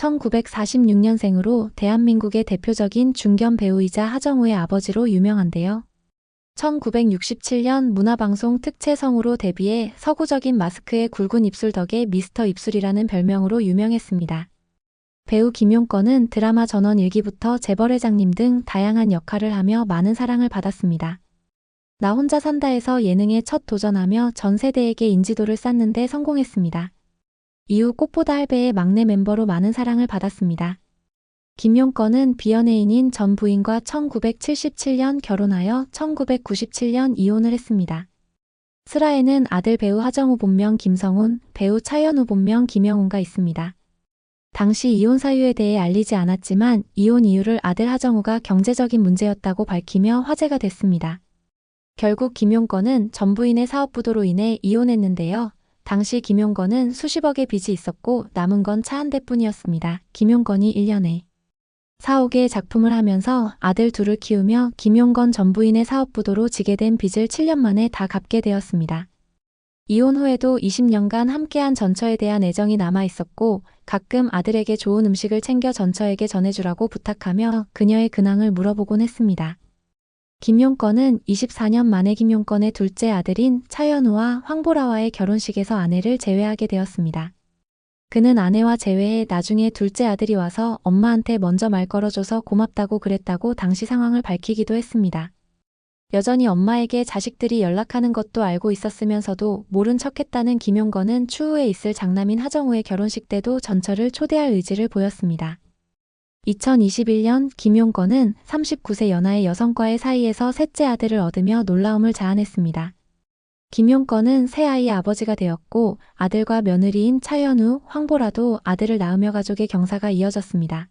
1946년생으로 대한민국의 대표적인 중견 배우이자 하정우의 아버지로 유명한데요. 1967년 문화방송 특채성으로 데뷔해 서구적인 마스크의 굵은 입술 덕에 미스터 입술이라는 별명으로 유명했습니다. 배우 김용건은 드라마 전원 일기부터 재벌회장님 등 다양한 역할을 하며 많은 사랑을 받았습니다. 나 혼자 산다에서 예능에 첫 도전하며 전 세대에게 인지도를 쌓는데 성공했습니다. 이후 꽃보다 할배의 막내 멤버로 많은 사랑을 받았습니다. 김용건은 비연예인인 전 부인과 1977년 결혼하여 1997년 이혼을 했습니다. 슬하에는 아들 배우 하정우 본명 김성훈, 배우 차연우 본명 김영훈가 있습니다. 당시 이혼 사유에 대해 알리지 않았지만 이혼 이유를 아들 하정우가 경제적인 문제였다고 밝히며 화제가 됐습니다. 결국 김용건은 전 부인의 사업 부도로 인해 이혼했는데요. 당시 김용건은 수십억의 빚이 있었고 남은 건 차 한 대뿐이었습니다. 김용건이 1년에 4, 5개의 작품을 하면서 아들 둘을 키우며 김용건 전 부인의 사업 부도로 지게 된 빚을 7년 만에 다 갚게 되었습니다. 이혼 후에도 20년간 함께한 전처에 대한 애정이 남아 있었고 가끔 아들에게 좋은 음식을 챙겨 전처에게 전해주라고 부탁하며 그녀의 근황을 물어보곤 했습니다. 김용건은 24년 만에 김용건의 둘째 아들인 차연우와 황보라와의 결혼식에서 아내를 제외하게 되었습니다. 그는 아내와 재회해 나중에 둘째 아들이 와서 엄마한테 먼저 말 걸어줘서 고맙다고 그랬다고 당시 상황을 밝히기도 했습니다. 여전히 엄마에게 자식들이 연락하는 것도 알고 있었으면서도 모른 척했다는 김용건은 추후에 있을 장남인 하정우의 결혼식 때도 전처를 초대할 의지를 보였습니다. 2021년 김용건은 39세 연하의 여성과의 사이에서 셋째 아들을 얻으며 놀라움을 자아냈습니다. 김용건은 새 아이의 아버지가 되었고 아들과 며느리인 차연우, 황보라도 아들을 낳으며 가족의 경사가 이어졌습니다.